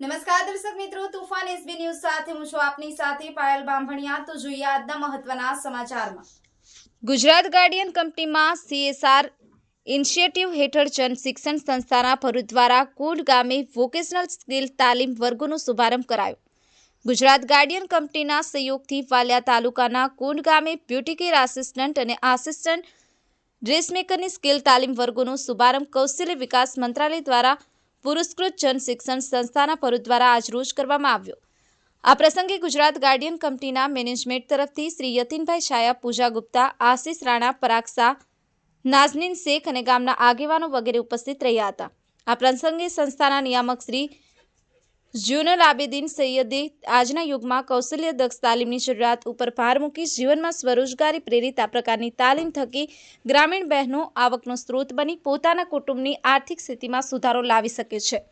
નમસ્કાર દર્શક મિત્રો, તુફાન એસબી ન્યૂઝ સાથે હું છું આપની સાથે પાયલ બાંભણિયા. તો જોઈએ આજના મહત્વના સમાચારમાં. ગુજરાત ગાર્ડિયન કંપનીમાં સીએસઆર ઇનિશિયેટિવ હેઠળ જન શિક્ષણ સંસ્થાના ભરૂચ દ્વારા કુલ ગામે વોકેશનલ સ્કિલ તાલીમ વર્ગોનો શુભારંભ કરાયો. ગુજરાત ગાર્ડિયન કંપનીના સહયોગથી વાલિયા તાલુકાના કુંડ ગામે બ્યુટી આસિસ્ટન્ટ અને આસિસ્ટન્ટ ડ્રેસમેકરની સ્કિલ તાલીમ વર્ગોનો શુભારંભ કૌશલ્ય વિકાસ મંત્રાલય દ્વારા પુરસ્કૃત જન શિક્ષણ સંસ્થાના ભરૂચ દ્વારા આજરોજ કરવામાં આવ્યો. આ પ્રસંગે ગુજરાત ગાર્ડિયન કંપનીના મેનેજમેન્ટ તરફથી શ્રી યતિનભાઈ છાયા પૂજા ગુપ્તા, આશિષ રાણા પરાગ શાહ નાઝનીન શેખ અને ગામના આગેવાનો વગેરે ઉપસ્થિત રહ્યા હતા. આ પ્રસંગે સંસ્થાના નિયામક શ્રી જ્યુનલ આબેદીન સૈયદે આજના યુગમાં કૌશલ્ય દક્ષ તાલીમની જરૂરિયાત ઉપર ભાર મૂકી જીવનમાં સ્વરોજગારી પ્રેરિત આ પ્રકારની તાલીમ થકી ગ્રામીણ બહેનો આવકનો સ્ત્રોત બની પોતાના કુટુંબની આર્થિક સ્થિતિમાં સુધારો લાવી શકે છે.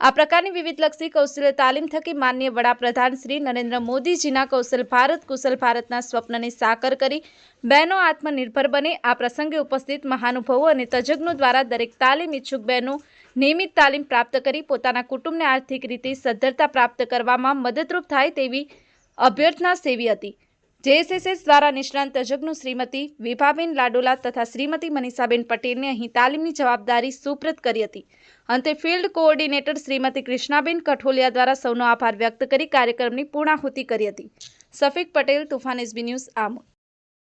આ પ્રકારની વિવિધલક્ષી કૌશલ્ય તાલીમ થકી માનનીય વડાપ્રધાન શ્રી નરેન્દ્ર મોદીજીના કૌશલ ભારત, કુશલ ભારતના સ્વપ્નને સાકર કરી બહેનો આત્મનિર્ભર બને. આ પ્રસંગે ઉપસ્થિત મહાનુભાવો અને તજજ્ઞો દ્વારા દરેક તાલીમ ઈચ્છુક બહેનો નિયમિત તાલીમ પ્રાપ્ત કરી પોતાના કુટુંબને આર્થિક રીતે સદ્ધરતા પ્રાપ્ત કરવામાં મદદરૂપ થાય તેવી અભ્યર્થના સેવી હતી. જેએસએસએસ દ્વારા નિષ્ણાંત તજજ્ઞો શ્રીમતી વિભાબેન લાડોલા તથા શ્રીમતી મનીષાબેન પટેલને અહીં તાલીમની જવાબદારી સુપ્રત કરી હતી. અંતે ફિલ્ડ કોઓર્ડિનેટર શ્રીમતી કૃષ્ણાબેન કઠોલિયા દ્વારા સૌનો આભાર વ્યક્ત કરી કાર્યક્રમની પૂર્ણાહુતિ કરી હતી. Safik Patel, Toofan SB news Amod.